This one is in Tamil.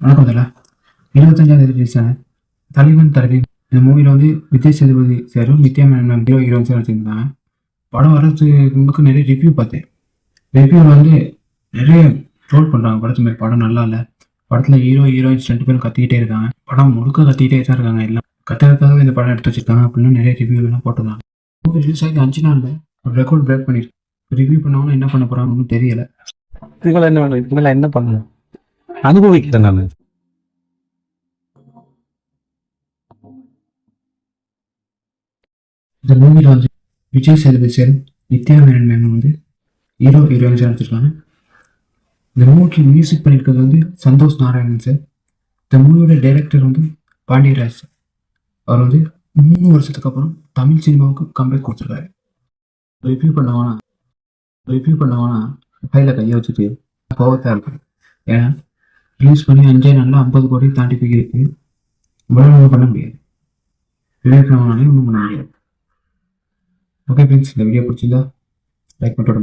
வணக்கம் தல. இருபத்தஞ்சாம் தேதி ரிலீஸ் ஆன தலைவன் தலைவி இந்த மூவியில் வந்து விஜய் சேதுபதி சேரும் நித்யா மேனன் ஹீரோ ஹீரோயின் சார் வச்சுருந்தாங்க. படம் வர்றதுக்கு முன்பு நிறைய ரிவ்யூ பார்த்தேன். ரிவ்யூவில் வந்து நிறைய ட்ரோல் பண்ணுறாங்க படத்து மாதிரி படம் நல்லா இல்லை. படத்தில் ஹீரோ ஹீரோயின்ஸ் ரெண்டு பேரும் கத்திக்கிட்டே இருக்காங்க. படம் முழுக்க கத்திக்கிட்டே தான் இருக்காங்க எல்லாம். கத்துறதுக்காக இந்த படம் எடுத்து வச்சிருக்காங்க அப்படின்னு நிறைய ரிவ்யூலாம் போட்டிருந்தாங்க. மூவி ரிலீஸ் ஆகி அஞ்சு நாளில் ஒரு ரெக்கார்ட் பிரேக் பண்ணிருக்கு. ரிவ்யூ பண்ணவங்களும் என்ன பண்ண போகிறாங்கன்னு தெரியலை. இதுக்கு என்ன வேணும் என்ன பண்ணணும்? அனுபவிக்கிறேன் நான். இந்த மூவியில் வந்து விஜய் சேதுபதி சார் நித்யா மேனன் மேம் வந்து ஹீரோ ஹீரோயின்ஸ் நடிச்சிருக்காங்க. இந்த மூவிக்கு மியூசிக் பண்ணியிருக்கிறது வந்து சந்தோஷ் நாராயணன் சார். இந்த மூவியோட டைரக்டர் வந்து பாண்டியராஜ் சார். அவர் வந்து மூணு வருஷத்துக்கு அப்புறம் தமிழ் சினிமாவுக்கு கம்பேக் கொடுத்துருக்காரு. ரிவ்யூ பண்ணவானா ரிவ்யூ பண்ணவானா கையில் கையை வச்சுட்டு கோவத்தான் இருக்கும் ஏன்னா ரிலீஸ் பண்ணி அஞ்சே நாளில் ஐம்பது கோடி தாண்டி போயிருக்கு. இவ்வளோ ஒன்றும் பண்ண முடியாது. ரிவ்யூ ஒன்றும் பண்ண முடியாது. ஓகே ஃப்ரெண்ட்ஸ் இந்த வீடியோ பிடிச்சிருந்தா லைக் பண்ணிட்டு